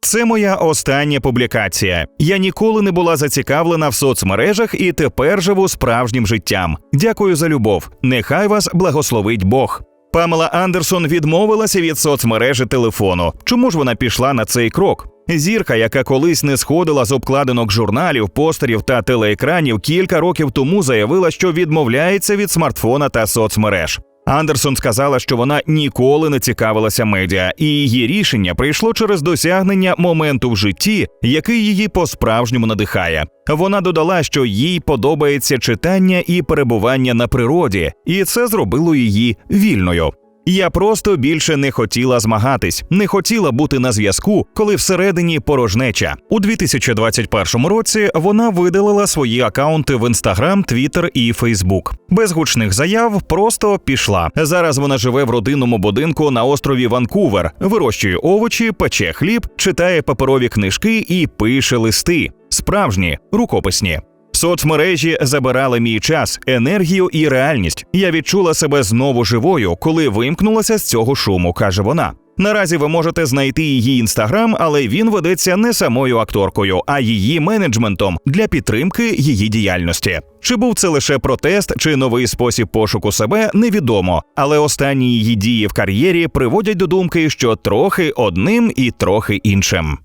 Це моя остання публікація. Я ніколи не була зацікавлена в соцмережах і тепер живу справжнім життям. Дякую за любов. Нехай вас благословить Бог. Памела Андерсон відмовилася від соцмережі телефону. Чому ж вона пішла на цей крок? Зірка, яка колись не сходила з обкладинок журналів, постерів та телеекранів, кілька років тому заявила, що відмовляється від смартфона та соцмереж. Андерсон сказала, що вона ніколи не цікавилася медіа, і її рішення прийшло через досягнення моменту в житті, який її по-справжньому надихає. Вона додала, що їй подобається читання і перебування на природі, і це зробило її вільною. Я просто більше не хотіла змагатись, не хотіла бути на зв'язку, коли всередині порожнеча. У 2021 році вона видалила свої акаунти в Інстаграм, Твіттер і Фейсбук. Без гучних заяв просто пішла. Зараз вона живе в родинному будинку на острові Ванкувер, вирощує овочі, пече хліб, читає паперові книжки і пише листи. Справжні рукописні. Соцмережі забирали мій час, енергію і реальність. Я відчула себе знову живою, коли вимкнулася з цього шуму, каже вона. Наразі ви можете знайти її інстаграм, але він ведеться не самою акторкою, а її менеджментом для підтримки її діяльності. Чи був це лише протест, чи новий спосіб пошуку себе, невідомо. Але останні її дії в кар'єрі приводять до думки, що трохи одним і трохи іншим.